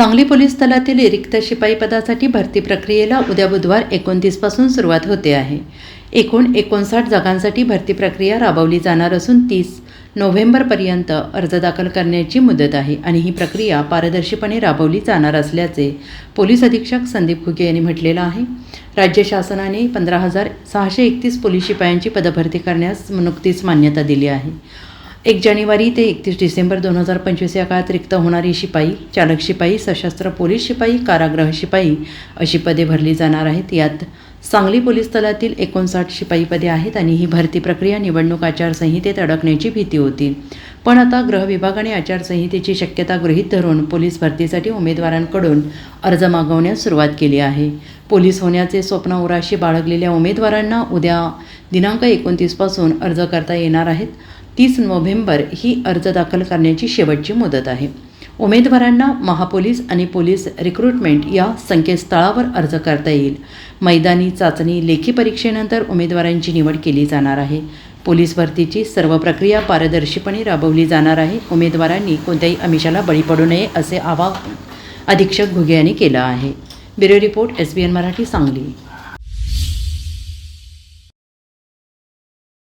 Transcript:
Sangli police दलातील रिक्त शिपाई पदासाठी भरती प्रक्रियेला उद्या बुधवार एकोणतीसपासून सुरुवात होते आहे. एकूण एकोणसाठ जागांसाठी भरती प्रक्रिया राबवली जाणार असून तीस नोव्हेंबरपर्यंत अर्ज दाखल करण्याची मुदत आहे आणि ही प्रक्रिया पारदर्शीपणे राबवली जाणार असल्याचे पोलीस अधीक्षक संदीप घुगे यांनी म्हटलेलं आहे. राज्य शासनाने पंधरा हजार सहाशे एकतीस पोलीस शिपायांची पदभरती करण्यास नुकतीच मान्यता दिली आहे. एक जानेवारी ते एकतीस डिसेंबर दोन हजार पंचवीस या काळात रिक्त होणारी शिपाई चालक शिपाई सशस्त्र पोलीस शिपाई कारागृह शिपाई अशी पदे भरली जाणार आहेत. यात सांगली पोलीस दलातील एकोणसाठ शिपाई पदे आहेत आणि ही भरती प्रक्रिया निवडणूक आचारसंहितेत अडकण्याची भीती होती. पण आता गृह विभागाने आचारसंहितेची शक्यता गृहीत धरून पोलीस भरतीसाठी उमेदवारांकडून अर्ज मागवण्यास सुरुवात केली आहे. पोलीस होण्याचे स्वप्न उराशी बाळगलेल्या उमेदवारांना उद्या दिनांक एकोणतीसपासून अर्ज करता येणार आहेत. तीस नोव्हेंबर ही अर्ज दाखल करण्याची शेवटची मुदत आहे. उमेदवारांना महापोलीस आणि पोलीस रिक्रुटमेंट या संकेतस्थळावर अर्ज करता येईल. मैदानी चाचणी लेखी परीक्षेनंतर उमेदवारांची निवड केली जाणार आहे. पोलीस भरतीची सर्व प्रक्रिया पारदर्शीपणे राबवली जाणार आहे. उमेदवारांनी कोणत्याही आमिषाला बळी पडू नये असे आवाहन अधीक्षक घुगे यांनी केलं आहे. Bureau report S B N Marathi Sangli.